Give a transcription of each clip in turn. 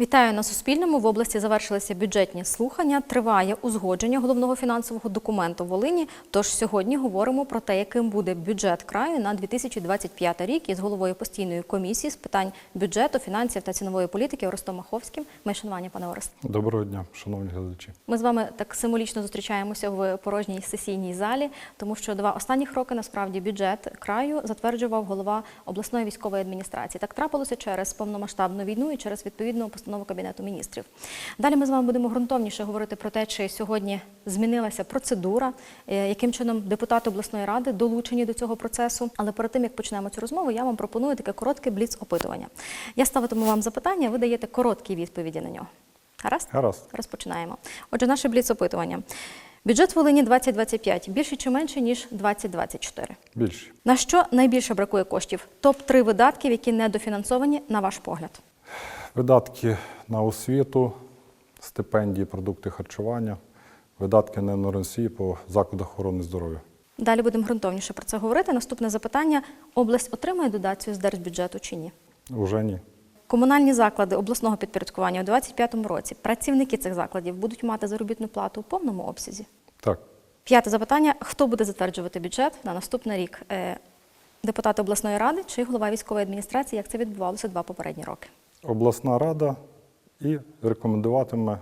Вітаю на Суспільному. В області завершилися бюджетні слухання. Триває узгодження головного фінансового документу Волині. Тож сьогодні говоримо про те, яким буде бюджет краю на 2025 рік із головою постійної комісії з питань бюджету, фінансів та цінової політики Орестом Маховським. Моє шанування, пане Орест. Доброго дня, шановні глядачі. Ми з вами так символічно зустрічаємося в порожній сесійній залі, тому що два останніх роки насправді бюджет краю затверджував голова обласної військової адміністрації. Так трапилося через повномасштабну війну і через відповідну постанову кабінету міністрів. Далі ми з вами будемо ґрунтовніше говорити про те, чи сьогодні змінилася процедура, е, яким чином депутати обласної ради долучені до цього процесу. Але перед тим як почнемо цю розмову, я вам пропоную таке коротке бліц опитування. Я ставитиму вам запитання, ви даєте короткі відповіді на нього. Гаразд? Гаразд. Розпочинаємо. Отже, наше бліц-опитування. Бюджет Волині 2025 більше чи менше, ніж 2024? Більше. На що найбільше бракує коштів? Топ-3 видатків, які недофінансовані, на ваш погляд. Видатки на освіту, стипендії, продукти харчування, видатки на енергоносії по закладах охорони здоров'я. Далі будемо ґрунтовніше про це говорити. Наступне запитання: область отримує дотацію з держбюджету чи ні? Уже ні. Комунальні заклади обласного підпорядкування у 2025 році працівники цих закладів будуть мати заробітну плату у повному обсязі. Так. П'яте запитання: хто буде затверджувати бюджет на наступний рік? Е, Депутати обласної ради чи голова військової адміністрації, як це відбувалося два попередні роки? Обласна рада і рекомендуватиме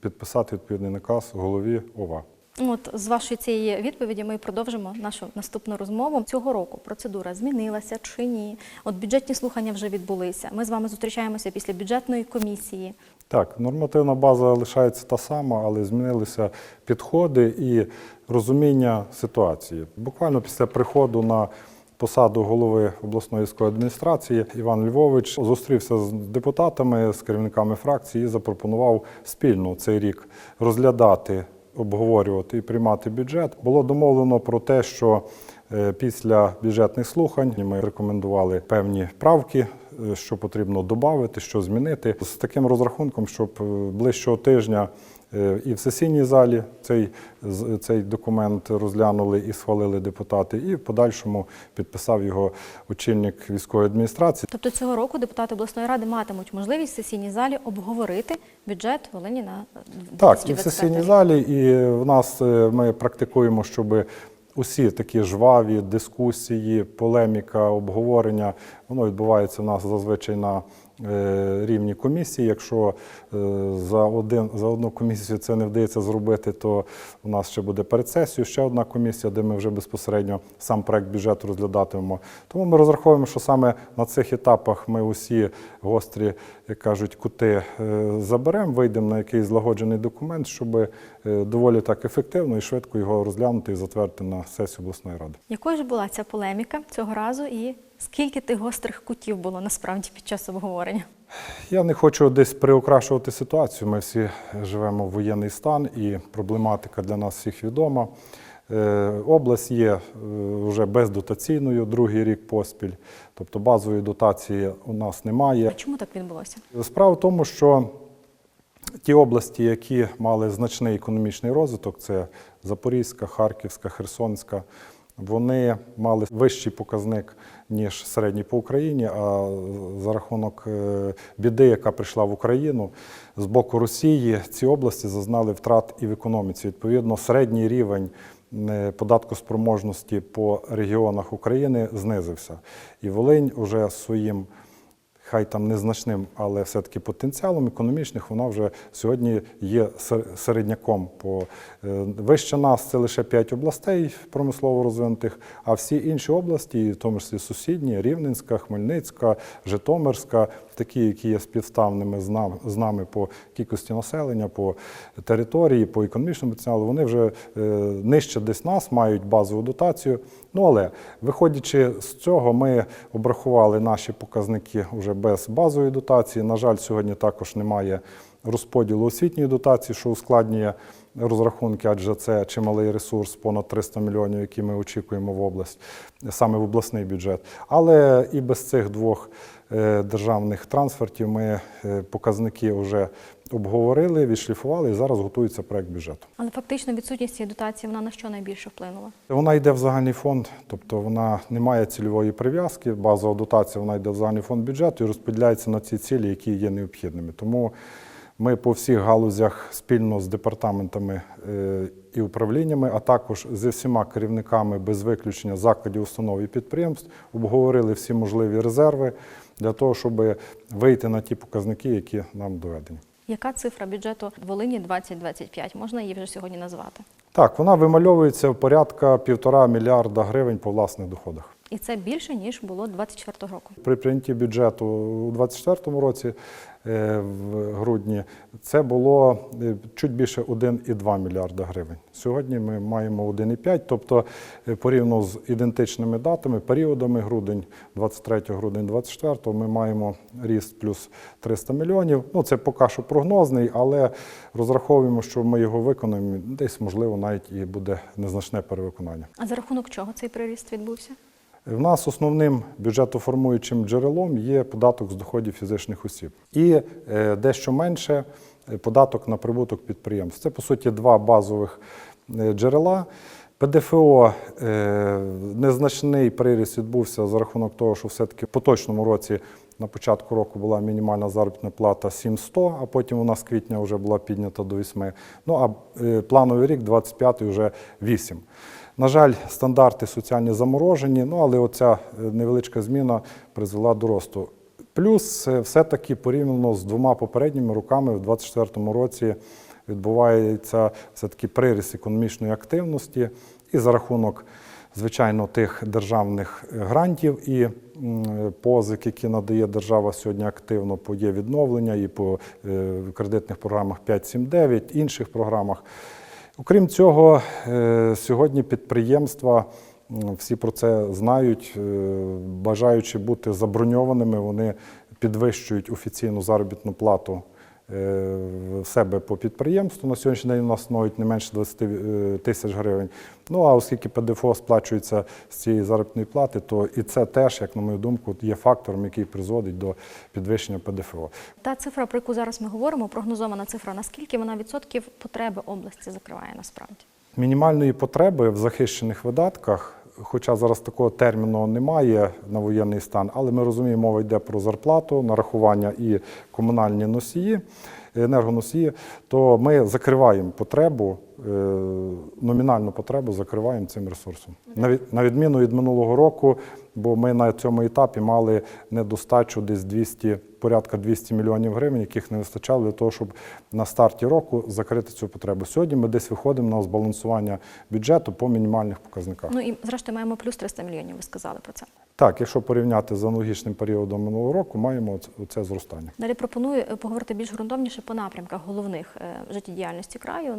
підписати відповідний наказ голові ОВА. От з вашої цієї відповіді ми продовжимо нашу наступну розмову. Цього року процедура змінилася чи ні? От бюджетні слухання вже відбулися. Ми з вами зустрічаємося після бюджетної комісії. Так, нормативна база лишається та сама, але змінилися підходи і розуміння ситуації. Буквально після приходу на посаду голови обласної військової адміністрації Іван Львович зустрівся з депутатами, з керівниками фракції і запропонував спільно цей рік розглядати, обговорювати і приймати бюджет. Було домовлено про те, що е, після бюджетних слухань ми рекомендували певні правки е, що потрібно додати, що змінити. З таким розрахунком, щоб е, ближчого тижня і в сесійній залі цей, цей документ розглянули і схвалили депутати, і в подальшому підписав його очільник військової адміністрації. Тобто цього року депутати обласної ради матимуть можливість в сесійній залі обговорити бюджет Волині на Так, і в сесійній залі, і в нас е, ми практикуємо, щоб усі такі жваві дискусії, полеміка, обговорення, воно відбувається в нас зазвичай на е, рівні комісії. Якщо е, за, один, за одну комісію це не вдається зробити, то у нас ще буде перед сесією ще одна комісія, де ми вже безпосередньо сам проект бюджету розглядатимемо. Тому ми розраховуємо, що саме на цих етапах ми усі гострі, як кажуть, кути е, заберемо, вийдемо на якийсь злагоджений документ, щоб е, доволі так ефективно і швидко його розглянути і затвердити на сесію обласної ради. Якою ж була ця полеміка цього разу, і скільки тих гострих кутів було насправді під час обговорення? Я не хочу десь приукрашувати ситуацію. Ми всі живемо в воєнний стан, і проблематика для нас всіх відома. Е, Область є е, вже бездотаційною другий рік поспіль, тобто базової дотації у нас немає. Чому так відбулося? Справа в тому, що ті області, які мали значний економічний розвиток, це Запорізька, Харківська, Херсонська, вони мали вищий показник, ніж середній по Україні. А за рахунок е, біди, яка прийшла в Україну з боку Росії, ці області зазнали втрат і в економіці. Відповідно, середній рівень е, податкоспроможності по регіонах України знизився. І Волинь уже своїм хай там незначним, але все-таки потенціалом економічних вона вже сьогодні є сер- середняком. По е, вище нас це лише 5 областей промислово розвинутих, а всі інші області, в тому числі сусідні, Рівненська, Хмельницька, Житомирська, такі, які є співставними з нам- з нами по кількості населення, по території, по економічному потенціалу, вони вже е, нижче десь нас мають базову дотацію. Ну але виходячи з цього, ми обрахували наші показники вже без базової дотації. На жаль, сьогодні також немає розподілу освітньої дотації, що ускладнює розрахунки, адже це чималий ресурс, понад 300 мільйонів, які ми очікуємо в область, саме в обласний бюджет. Але і без цих двох е, державних трансфертів ми е, показники вже обговорили, відшліфували і зараз готується проект бюджету. Але фактично відсутність цієї дотації вона на що найбільше вплинула? Вона йде в загальний фонд, тобто вона не має цільової прив'язки. Базова дотація вона йде в загальний фонд бюджету і розподіляється на ці цілі, які є необхідними. Тому ми по всіх галузях спільно з департаментами е, і управліннями, а також зі всіма керівниками без виключення закладів, установ і підприємств обговорили всі можливі резерви для того, щоб вийти на ті показники, які нам доведені. Яка цифра бюджету Волині 2025? Можна її вже сьогодні назвати? Так, вона вимальовується в порядка півтора мільярда гривень по власних доходах. І це більше ніж було 24 року. При прийнятті бюджету у 2024 році, е, в грудні, це було е, чуть більше 1,2 мільярда гривень. Сьогодні ми маємо 1,5, тобто е, порівняно з ідентичними датами, періодами грудень 23, грудень 24, ми маємо ріст плюс 300 мільйонів. Ну, це поки що прогнозний, але розраховуємо, що ми його виконаємо. Десь, можливо, навіть і буде незначне перевиконання. А за рахунок чого цей приріст відбувся? В нас основним бюджетоформуючим джерелом є податок з доходів фізичних осіб. І е, дещо менше е, податок на прибуток підприємств. Це, по суті, два базових е, джерела. ПДФО незначний приріст відбувся за рахунок того, що все-таки в поточному році на початку року була мінімальна заробітна плата 700, а потім вона з квітня вже була піднята до 8. Ну а плановий рік 25 вже 8. На жаль, стандарти соціальні заморожені, ну але оця е, невеличка зміна призвела до росту. Плюс е, все-таки порівняно з двома попередніми роками, в 2024 році відбувається все-таки приріст економічної активності і за рахунок, звичайно, тих державних е, грантів і позик, які надає держава сьогодні активно по є відновлення і по кредитних програмах 5.7.9, інших програмах. Окрім цього, е, сьогодні підприємства всі про це знають, е, бажаючи бути заброньованими, вони підвищують офіційну заробітну плату в себе по підприємству. На сьогоднішній день у нас становить не менше 20 е, тисяч гривень. Ну а оскільки ПДФО сплачується з цієї заробітної плати, то і це теж, як на мою думку, є фактором, який призводить до підвищення ПДФО. Та цифра, про яку зараз ми говоримо, прогнозована цифра, наскільки вона відсотків потреби області закриває насправді? Мінімальної потреби в захищених видатках, хоча зараз такого терміну немає на воєнний стан, але ми розуміємо, мова йде про зарплату, нарахування і комунальні носії, енергоносії, то ми закриваємо потребу, е, номінальну потребу закриваємо цим ресурсом. На На відміну від минулого року, бо ми на цьому етапі мали недостачу десь 200, порядка 200 мільйонів гривень, яких не вистачало для того, щоб на старті року закрити цю потребу. Сьогодні ми десь виходимо на збалансування бюджету по мінімальних показниках. Ну і зрештою маємо плюс 300 мільйонів. Ви сказали про це. Так, якщо порівняти з аналогічним періодом минулого року, маємо оце зростання. Далі пропоную е, поговорити більш ґрунтовніше по напрямках головних е, життєдіяльності краю.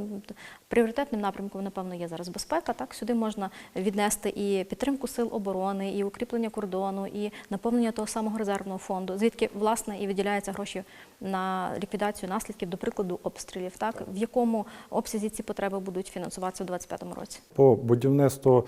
Пріоритетним напрямком, напевно, є зараз безпека. Так сюди можна віднести і підтримку сил оборони, і укріплення кордону, і наповнення того самого резервного фонду, звідки власне і виділяються гроші на ліквідацію наслідків, до прикладу, обстрілів. Так в якому обсязі ці потреби будуть фінансуватися у 2025 році? По будівництву,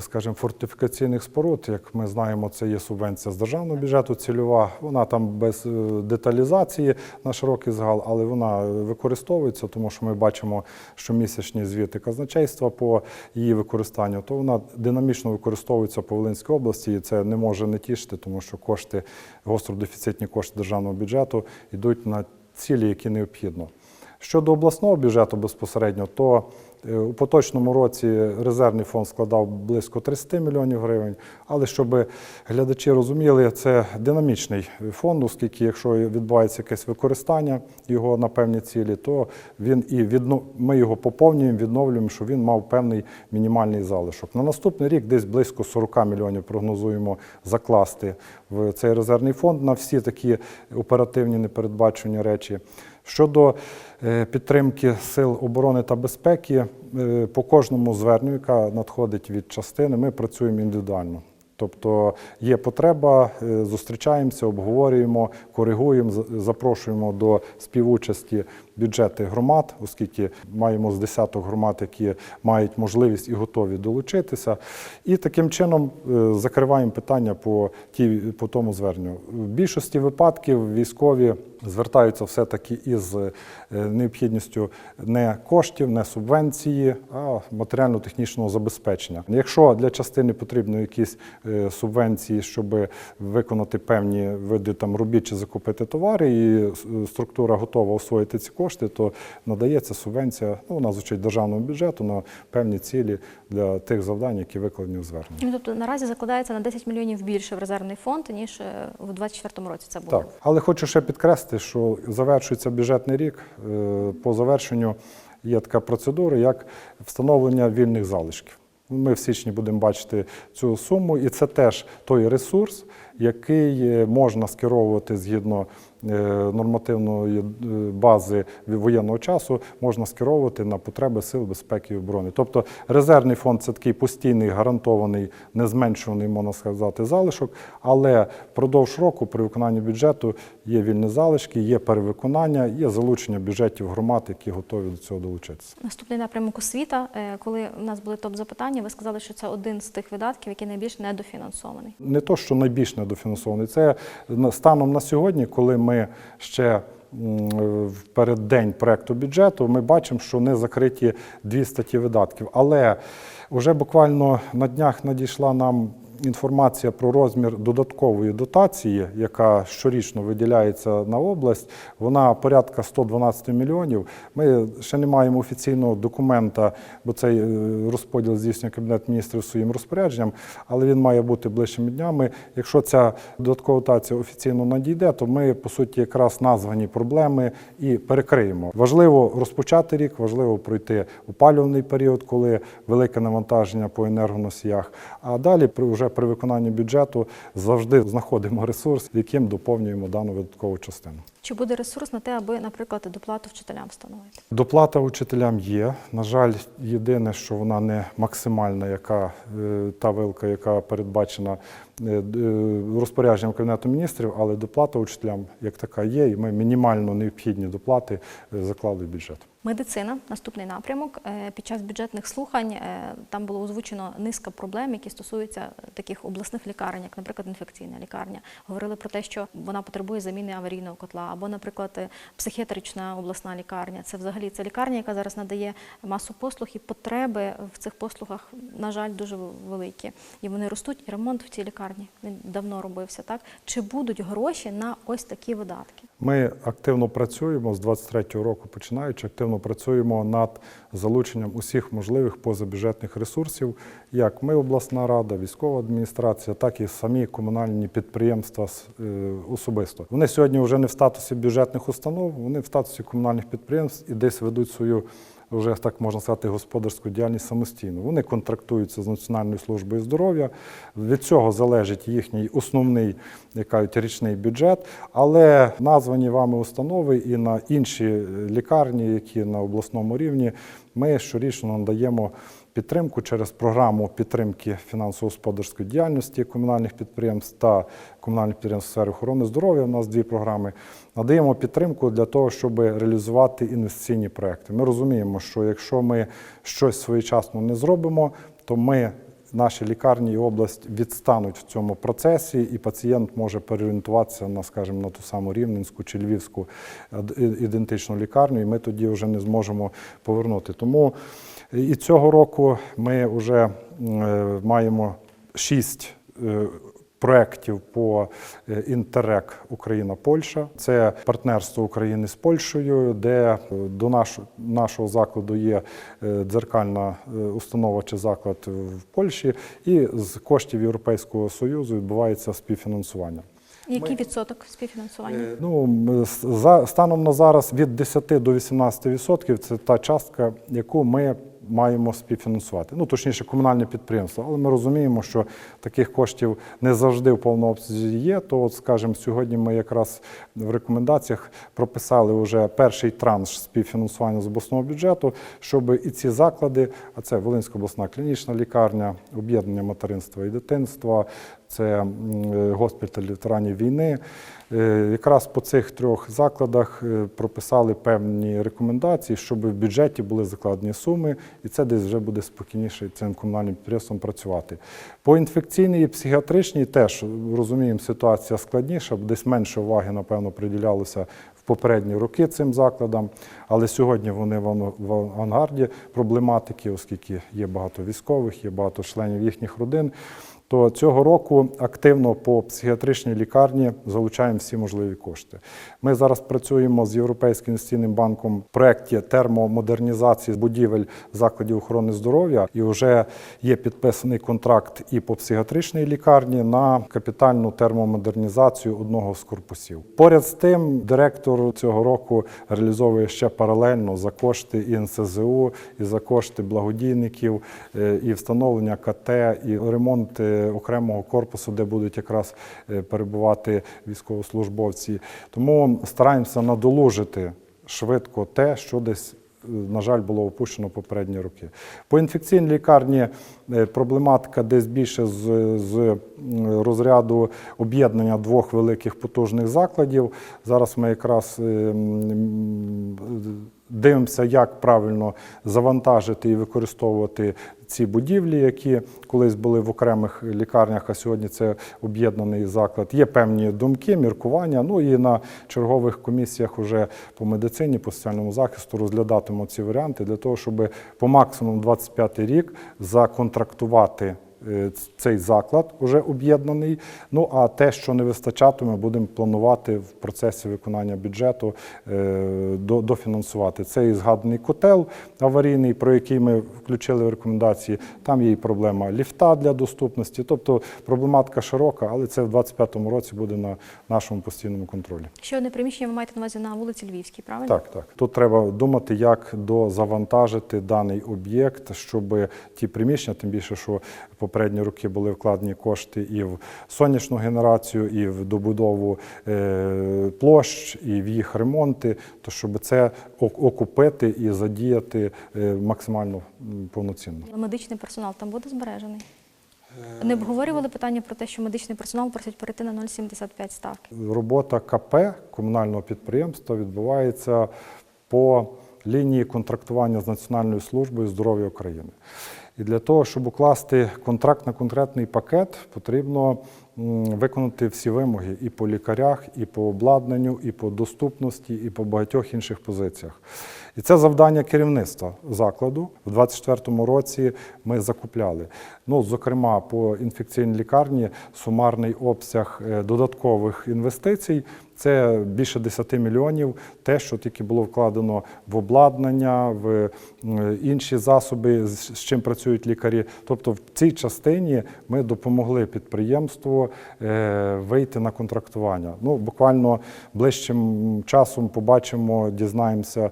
скажімо, фортифікаційних споруд, як ми знаємо, це є субвенція з державного бюджету цільова. Вона там без е, деталізації на широкий загал, але вона використовується, тому що ми бачимо щомісячні звіти казначейства по її використанню. То вона динамічно використовується по Волинській області, і це не може не тішити, тому що кошти, гостродефіцитні кошти державного бюджету йдуть на цілі, які необхідно. Щодо обласного бюджету безпосередньо, то е, у поточному році резервний фонд складав близько 30 мільйонів гривень. Але щоб глядачі розуміли, це динамічний фонд, оскільки якщо відбувається якесь використання його на певні цілі, то він і відно... ми його поповнюємо, відновлюємо, що він мав певний мінімальний залишок. На наступний рік десь близько 40 мільйонів прогнозуємо закласти в цей резервний фонд на всі такі оперативні непередбачені речі. Щодо е, підтримки сил оборони та безпеки, е, по кожному зверненню, яка надходить від частини, ми працюємо індивідуально. Тобто є потреба, е, зустрічаємося, обговорюємо, коригуємо, запрошуємо до співучасті бюджети громад, оскільки маємо з десяток громад, які мають можливість і готові долучитися. І таким чином е, закриваємо питання по, ті, по тому зверненню. В більшості випадків військові звертаються все-таки із е, необхідністю не коштів, не субвенції, а матеріально-технічного забезпечення. Якщо для частини потрібно якісь субвенції, щоб виконати певні види там робіт чи закупити товари, і е, структура готова освоїти ці кошти, то надається субвенція. Ну, вона звучить державного бюджету на певні цілі для тих завдань, які викладені у зверненні. Ну, тобто наразі закладається на 10 мільйонів більше в резервний фонд, ніж е, в 2024 році це було. Так, але хочу ще підкреслити, що завершується бюджетний рік. е, По завершенню є така процедура, як встановлення вільних залишків. Ми в січні будемо бачити цю суму, і це теж той ресурс, який е, можна скеровувати згідно нормативної е, бази воєнного часу, можна скеровувати на потреби сил безпеки і оборони. Тобто резервний фонд це такий постійний, гарантований, незменшуваний, можна сказати, залишок. Але впродовж року при виконанні бюджету є вільні залишки, є перевиконання, є залучення бюджетів громад, які готові до цього долучитися. Наступний напрямок освіта. Е, Коли у нас були топ-запитання, ви сказали, що це один з тих видатків, який найбільш недофінансований. не то, що найбільш недофінансований, це станом на сьогодні, коли ми ще в переддень проекту бюджету, ми бачимо, що не закриті дві статті видатків. Але вже буквально на днях надійшла нам. Інформація про розмір додаткової дотації, яка щорічно виділяється на область, вона порядка 112 мільйонів. Ми ще не маємо офіційного документа, бо цей е, розподіл здійснює Кабінет міністрів своїм розпорядженням, але він має бути ближчими днями. Якщо ця додаткова дотація офіційно надійде, то ми по суті якраз названі проблеми і перекриємо. Важливо розпочати рік, важливо пройти опалювальний період, коли велике навантаження по енергоносіях. А далі вже при виконанні бюджету завжди знаходимо ресурс, яким доповнюємо дану видаткову частину. Чи буде ресурс на те, аби, наприклад, доплату вчителям встановити? Доплата учителям є. На жаль, єдине, що вона не максимальна, яка е, та вилка, яка передбачена розпорядженням Кабінету міністрів, але доплата учителям як така є, і ми мінімально необхідні доплати е, заклали в бюджет. Медицина, наступний напрямок. Е, Під час бюджетних слухань е, там було озвучено низка проблем, які стосуються таких обласних лікарень, як, наприклад, інфекційна лікарня. Говорили про те, що вона потребує заміни аварійного котла, або, наприклад, е, психіатрична обласна лікарня. Це взагалі це лікарня, яка зараз надає масу послуг, і потреби в цих послугах, на жаль, дуже великі. І вони ростуть. І ремонт в цій лікарні він давно робився. Так чи будуть гроші на ось такі видатки? Ми активно працюємо з 23-го року, починаючи, активно працюємо над залученням усіх можливих позабюджетних ресурсів, як ми, обласна рада, військова адміністрація, так і самі комунальні підприємства е, особисто. Вони сьогодні вже не в статусі бюджетних установ, вони в статусі комунальних підприємств і десь ведуть свою. Вже так можна сказати, господарську діяльність самостійно. Вони контрактуються з Національною службою здоров'я. Від цього залежить їхній основний кажуть, річний бюджет. Але названі вами установи і на інші лікарні, які на обласному рівні, ми щорічно надаємо підтримку через програму підтримки фінансово-господарської діяльності комунальних підприємств та комунальних підприємств сфери охорони здоров'я. У нас дві програми. Надаємо підтримку для того, щоб реалізувати інвестиційні проекти. Ми розуміємо, що якщо ми щось своєчасно не зробимо, то ми наші лікарні і область відстануть в цьому процесі, і пацієнт може переорієнтуватися на, скажімо, на ту саму Рівненську чи Львівську е, ідентичну лікарню, і ми тоді вже не зможемо повернути. Тому і цього року ми вже е, маємо шість. е, Проєктів по е, Інтерек Україна-Польща це партнерство України з Польщею, де до нашого, нашого закладу є дзеркальна установа чи заклад в Польщі, і з коштів Європейського союзу відбувається співфінансування. Який відсоток співфінансування? Ну станом на зараз від 10 до 18 відсотків це та частка, яку ми маємо співфінансувати. Ну, точніше, комунальне підприємство. Але ми розуміємо, що таких коштів не завжди в повному обсязі є. То, от, скажімо, сьогодні ми якраз в рекомендаціях прописали вже перший транш співфінансування з обласного бюджету, щоб і ці заклади, а це Волинська обласна клінічна лікарня, об'єднання материнства і дитинства, це е, госпіталь ветеранів війни. Е, Якраз по цих трьох закладах е, прописали певні рекомендації, щоб в бюджеті були закладені суми, і це десь вже буде спокійніше цим комунальним підприємством працювати. По інфекційній і психіатричній теж розуміємо, ситуація складніша, десь менше уваги, напевно, приділялося в попередні роки цим закладам, але сьогодні вони в авангарді проблематики, оскільки є багато військових, є багато членів їхніх родин. То цього року активно по психіатричній лікарні залучаємо всі можливі кошти. Ми зараз працюємо з Європейським інвестиційним банком в проєкті термомодернізації будівель закладів охорони здоров'я, і вже є підписаний контракт і по психіатричній лікарні на капітальну термомодернізацію одного з корпусів. Поряд з тим, директор цього року реалізовує ще паралельно за кошти і НСЗУ, і за кошти благодійників, е, і встановлення КТ, і ремонт окремого корпусу, де будуть якраз е, перебувати військовослужбовці. Тому стараємося надолужити швидко те, що десь. е, На жаль, було опущено попередні роки. По інфекційній лікарні е, проблематика десь більше з, з розряду об'єднання двох великих потужних закладів. Зараз ми якраз дивимося, як правильно завантажити і використовувати ці будівлі, які колись були в окремих лікарнях, а сьогодні це об'єднаний заклад. Є певні думки, міркування. Ну і на чергових комісіях уже по медицині, по соціальному захисту розглядатимемо ці варіанти для того, щоб по максимуму 25 рік законтрактувати. Е, Цей заклад вже об'єднаний. Ну а те, що не вистачатиме, будемо планувати в процесі виконання бюджету е, дофінансувати. Це і згаданий котел аварійний, про який ми включили в рекомендації. Там є і проблема ліфта для доступності. Тобто проблематика широка, але це в 2025 році буде на нашому постійному контролі. Ще одне приміщення ви маєте на увазі на вулиці Львівській, правильно? Так, так. Тут треба думати, як дозавантажити даний об'єкт, щоб ті приміщення, тим більше, що попередні роки були вкладені кошти і в сонячну генерацію, і в добудову е, площ, і в їх ремонти, то щоб це окупити і задіяти е, максимально повноцінно. Медичний персонал там буде збережений? Не обговорювали питання про те, що медичний персонал просять перейти на 0,75 ставки. Робота КП комунального підприємства відбувається по лінії контрактування з Національною службою здоров'я України. І для того, щоб укласти контракт на конкретний пакет, потрібно виконати всі вимоги і по лікарях, і по обладнанню, і по доступності, і по багатьох інших позиціях. І це завдання керівництва закладу. У 2024 році ми закупляли. Ну, зокрема, по інфекційній лікарні сумарний обсяг е, додаткових інвестицій це більше 10 мільйонів. Те, що тільки було вкладено в обладнання, в е, інші засоби, з з чим працюють лікарі. Тобто, в цій частині ми допомогли підприємству е, вийти на контрактування. Ну, буквально ближчим часом побачимо, дізнаємося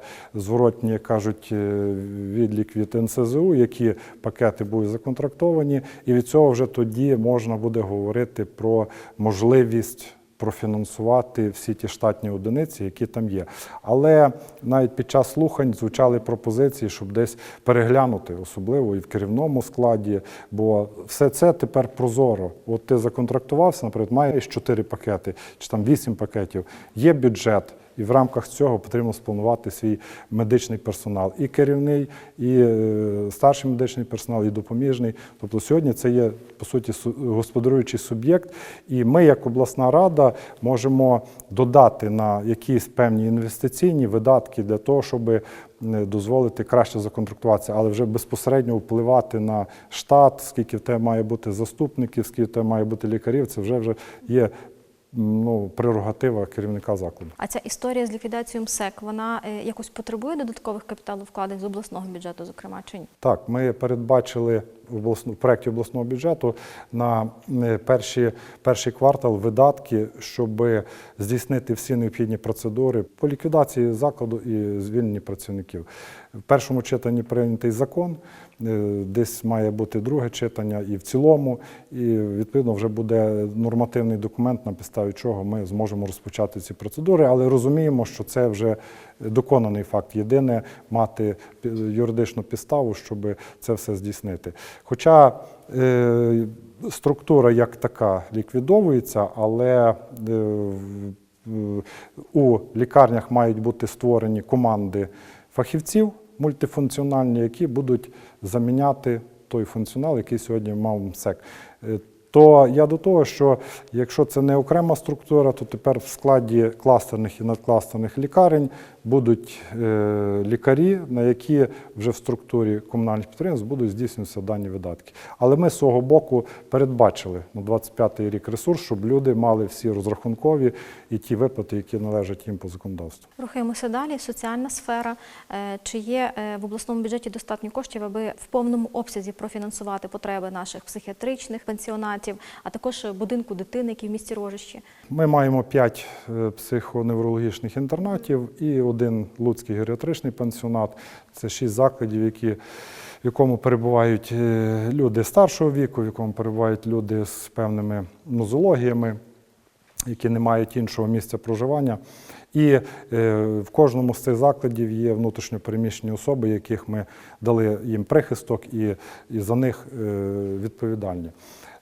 зворотні, як кажуть, е, відлік від НСЗУ, які пакети будуть законтрактовані, і від цього вже тоді можна буде говорити про можливість профінансувати всі ті штатні одиниці, які там є. Але навіть під час слухань звучали пропозиції, щоб десь переглянути, особливо і в керівному складі, бо все це тепер прозоро. От ти законтрактувався, наприклад, маєш 4 пакети чи там 8 пакетів, є бюджет. І в рамках цього потрібно спланувати свій медичний персонал, і керівний, і е, старший медичний персонал, і допоміжний. Тобто сьогодні це є по суті су- господарюючий суб'єкт, і ми, як обласна рада, можемо додати на якісь певні інвестиційні видатки для того, щоб е, дозволити краще законтрактуватися, але вже безпосередньо впливати на штат, скільки в тебе має бути заступників, скільки в тебе має бути лікарів. Це вже вже є ну, прерогатива керівника закладу. А ця історія з ліквідацією МСЕК, вона е, якось потребує додаткових капіталовкладень з обласного бюджету, зокрема, чи ні? Так, ми передбачили в проєкті обласного бюджету на е, перші, перший квартал видатки, щоб здійснити всі необхідні процедури по ліквідації закладу і звільненні працівників. В першому читанні прийнятий закон, е, десь має бути друге читання і в цілому, і відповідно вже буде нормативний документ, на підставі чого ми зможемо розпочати ці процедури, але розуміємо, що це вже доконаний факт. Єдине мати юридичну підставу, щоб це все здійснити. Хоча е, структура як така ліквідовується, але е, у лікарнях мають бути створені команди фахівців мультифункціональні, які будуть заміняти той функціонал, який сьогодні мав МСЕК. То я до того, що якщо це не окрема структура, то тепер в складі кластерних і надкластерних лікарень будуть е, лікарі, на які вже в структурі комунальних підприємств будуть здійснюватися дані видатки. Але ми з свого боку передбачили на 25-й рік ресурс, щоб люди мали всі розрахункові і ті виплати, які належать їм по законодавству. Рухаємося далі. Соціальна сфера. Е, Чи є е, в обласному бюджеті достатньо коштів, аби в повному обсязі профінансувати потреби наших психіатричних пенсіонатів, а також будинку дитини, який в місті Рожищі? Ми маємо п'ять е, психоневрологічних інтернатів і один Луцький геріатричний пансіонат. Це шість закладів, які, в якому перебувають е, люди старшого віку, в якому перебувають люди з певними нозологіями, які не мають іншого місця проживання. І е, в кожному з цих закладів є внутрішньопереміщені особи, яких ми дали їм прихисток і, і за них е, відповідальні.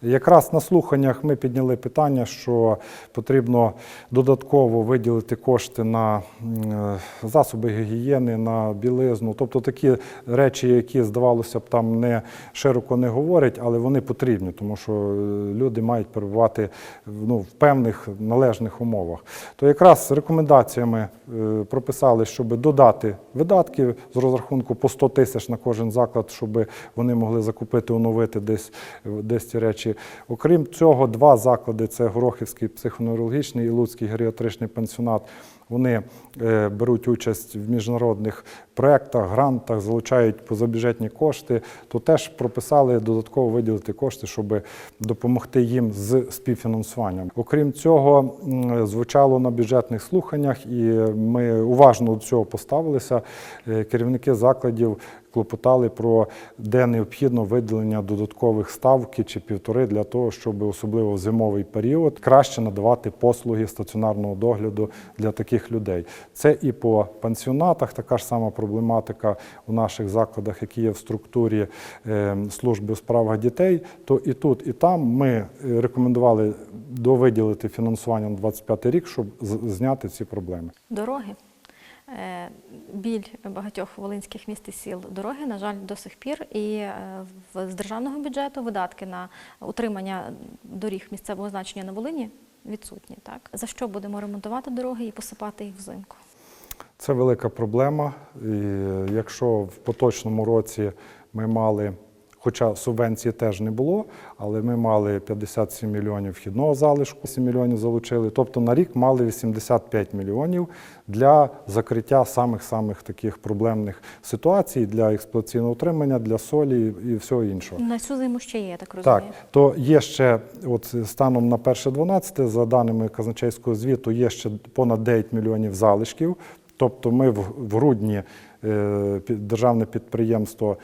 Якраз на слуханнях ми підняли питання, що потрібно додатково виділити кошти на е, засоби гігієни, на білизну, тобто такі речі, які здавалося б там не широко не говорять, але вони потрібні, тому що е, люди мають перебувати ну, в певних належних умовах. То якраз рекомендаціями е, прописали, щоб додати видатки з розрахунку по 100 тисяч на кожен заклад, щоб вони могли закупити, оновити десь, десь ці речі. Окрім цього, два заклади це Горохівський психоневрологічний і Луцький геріатричний пансіонат. Вони беруть участь в міжнародних проєктах, грантах, залучають позабюджетні кошти, то теж прописали додатково виділити кошти, щоб допомогти їм з співфінансуванням. Окрім цього, звучало на бюджетних слуханнях, і ми уважно до цього поставилися. Е, Керівники закладів клопотали про де необхідно виділення додаткових ставки чи півтори для того, щоб особливо в зимовий період краще надавати послуги стаціонарного догляду для таких людей. Це і по пансіонатах така ж сама проблематика у наших закладах, які є в структурі е, служби у справах дітей. То і тут, і там ми е, рекомендували довиділити фінансування на 25 рік, щоб зняти ці проблеми. Дороги. Е, Біль багатьох волинських міст і сіл дороги, на жаль, до сих пір. І е, з державного бюджету видатки на утримання доріг місцевого значення на Волині відсутні. Так за що будемо ремонтувати дороги і посипати їх взимку? Це велика проблема. І якщо в поточному році ми мали, хоча субвенції теж не було, але ми мали 57 мільйонів вхідного залишку, 7 мільйонів залучили. Тобто на рік мали 85 мільйонів для закриття самих-самих таких проблемних ситуацій для експлуатаційного утримання, для солі і всього іншого. На цю зиму ще є, я так розумію. Так, то є ще, от станом на 1.12, за даними казначейського звіту, є ще понад 9 мільйонів залишків. Тобто ми в, грудні е, державне підприємство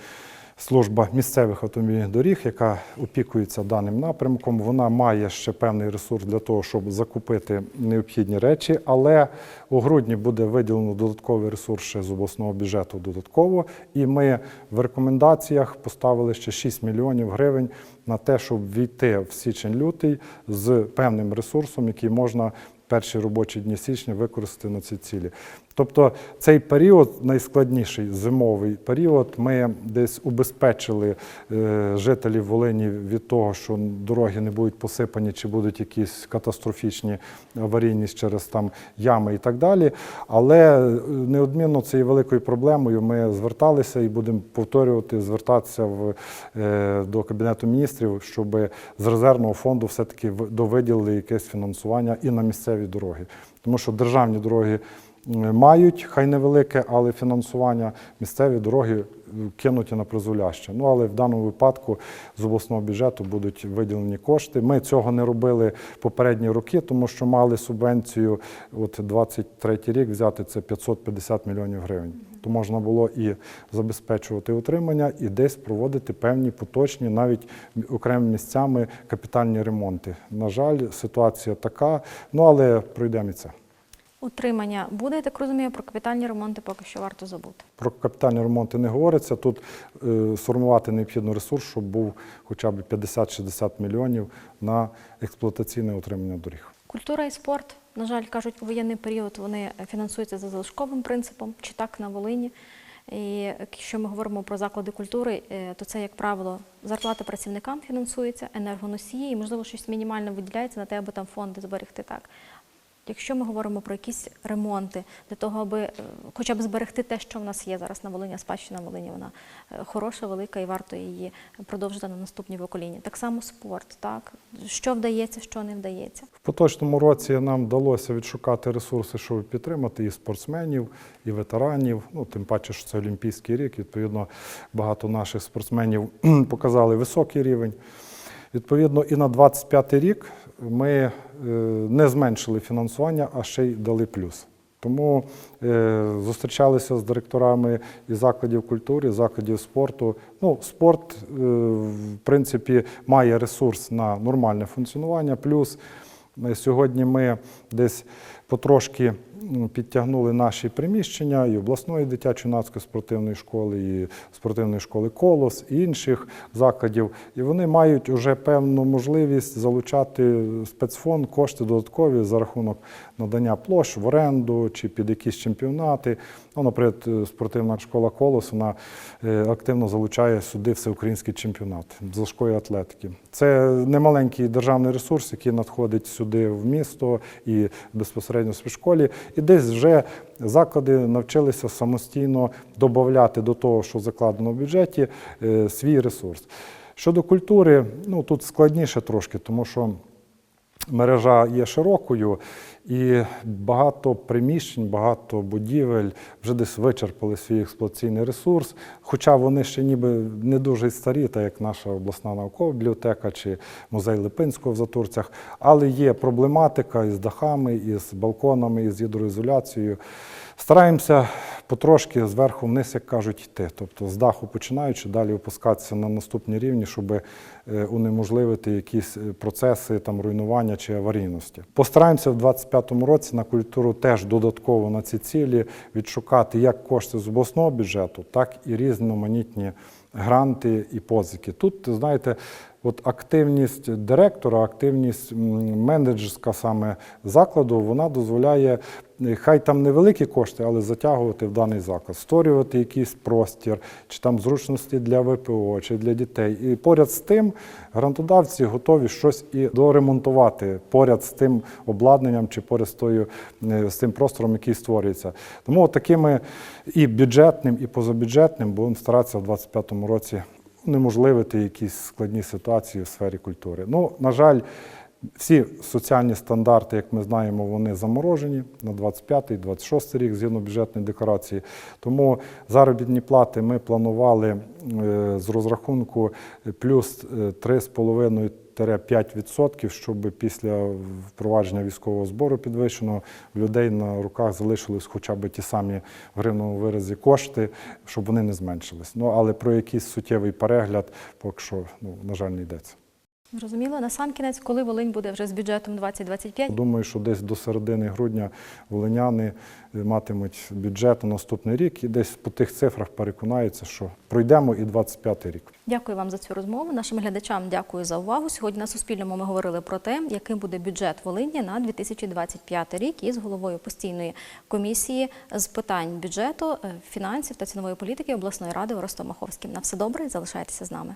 Служба місцевих автомобільних доріг, яка опікується даним напрямком, вона має ще певний ресурс для того, щоб закупити необхідні речі, але у грудні буде виділено додатковий ресурс ще з обласного бюджету додатково. І ми в рекомендаціях поставили ще 6 мільйонів гривень на те, щоб війти в січень-лютий з певним ресурсом, який можна перші робочі дні січня використати на ці цілі. Тобто цей період, найскладніший зимовий період, ми десь убезпечили е, жителів Волині від того, що дороги не будуть посипані чи будуть якісь катастрофічні аварійність через там ями і так далі. Але е, неодмінно це є великою проблемою. Ми зверталися і будемо повторювати, звертатися в, е, до Кабінету міністрів, щоб з резервного фонду все-таки довиділили якесь фінансування і на місцеві дороги. Тому що державні дороги мають, хай невелике, але фінансування місцеві дороги кинуті на призволяще. Ну але в даному випадку з обласного бюджету будуть виділені кошти. Ми цього не робили попередні роки, тому що мали субвенцію. От 23 рік взяти це 550 мільйонів гривень. То можна було і забезпечувати утримання, і десь проводити певні поточні, навіть окремими місцями капітальні ремонти. На жаль, ситуація така. Ну але пройдемо і це. Утримання буде, я так розумію, про капітальні ремонти поки що варто забути. Про капітальні ремонти не говориться. Тут е, сформувати необхідно ресурс, щоб був хоча б 50-60 мільйонів на експлуатаційне утримання доріг. Культура і спорт, на жаль, кажуть, у воєнний період вони фінансуються за залишковим принципом, чи так на Волині. І якщо ми говоримо про заклади культури, е, то це, як правило, зарплата працівникам фінансується, енергоносії, і, можливо, щось мінімально виділяється на те, аби там фонди зберегти так. Якщо ми говоримо про якісь ремонти для того, аби е, хоча б зберегти те, що в нас є зараз на Волині, спадщина Волині, вона е, хороша, велика і варто її продовжити на наступні покоління. Так само спорт, так що вдається, що не вдається. В поточному році нам вдалося відшукати ресурси, щоб підтримати і спортсменів, і ветеранів. Ну тим паче, що це Олімпійський рік. Відповідно, багато наших спортсменів показали високий рівень. Відповідно, і на 25 рік ми е, не зменшили фінансування, а ще й дали плюс. Тому е, зустрічалися з директорами і закладів культури, і закладів спорту. Ну, спорт, е, в принципі, має ресурс на нормальне функціонування. Плюс сьогодні ми десь потрошки підтягнули наші приміщення і обласної дитячо-юнацької спортивної школи, і спортивної школи Колос, і інших закладів. І вони мають вже певну можливість залучати спецфонд, кошти додаткові за рахунок надання площ в оренду чи під якісь чемпіонати. Ну, наприклад, спортивна школа Колос вона е, активно залучає сюди всеукраїнський чемпіонат з важкої атлетики. Це немаленький державний ресурс, який надходить сюди в місто і безпосередньо в школі. І десь вже заклади навчилися самостійно додати до того, що закладено в бюджеті, е, свій ресурс. Щодо культури, ну тут складніше трошки, тому що мережа є широкою, і багато приміщень, багато будівель вже десь вичерпали свій експлуатаційний ресурс. Хоча вони ще ніби не дуже старі, так як наша обласна наукова бібліотека чи музей Липинського в Затурцях, але є проблематика із дахами, із балконами, із гідроізоляцією. Стараємося потрошки зверху вниз, як кажуть, йти. Тобто з даху починаючи, далі опускатися на наступні рівні, щоб е, унеможливити якісь е, процеси там, руйнування чи аварійності. Постараємося в 2025 році на культуру теж додатково на ці цілі відшукати як кошти з обласного бюджету, так і різноманітні гранти і позики. Тут, знаєте, От активність директора, активність менеджерська саме закладу, вона дозволяє, е, хай там невеликі кошти, але затягувати в даний заклад, створювати якийсь простір, чи там зручності для ВПО, чи для дітей. І поряд з тим грантодавці готові щось і доремонтувати поряд з тим обладнанням, чи поряд з, тою, е, з тим простором, який створюється. Тому такими і бюджетним, і позабюджетним будемо старатися в 2025 році унеможливити якісь складні ситуації у сфері культури. Ну, на жаль, всі соціальні стандарти, як ми знаємо, вони заморожені на 25-26 рік згідно бюджетної декларації. Тому заробітні плати ми планували е, з розрахунку плюс е, 3,5 5%, щоб після впровадження військового збору підвищеного людей на руках залишились хоча б ті самі в гривному виразі кошти, щоб вони не зменшились. Ну але про якийсь суттєвий перегляд, поки що, ну на жаль, не йдеться. Зрозуміло. На сам кінець, коли Волинь буде вже з бюджетом 2025? Думаю, що десь до середини грудня волиняни е, матимуть бюджет на наступний рік і десь по тих цифрах переконаються, що пройдемо і 25 рік. Дякую вам за цю розмову. Нашим глядачам дякую за увагу. Сьогодні на Суспільному ми говорили про те, яким буде бюджет Волині на 2025 рік із головою постійної комісії з питань бюджету, е, фінансів та цінової політики обласної ради Ростом Маховським. На все добре залишайтеся з нами.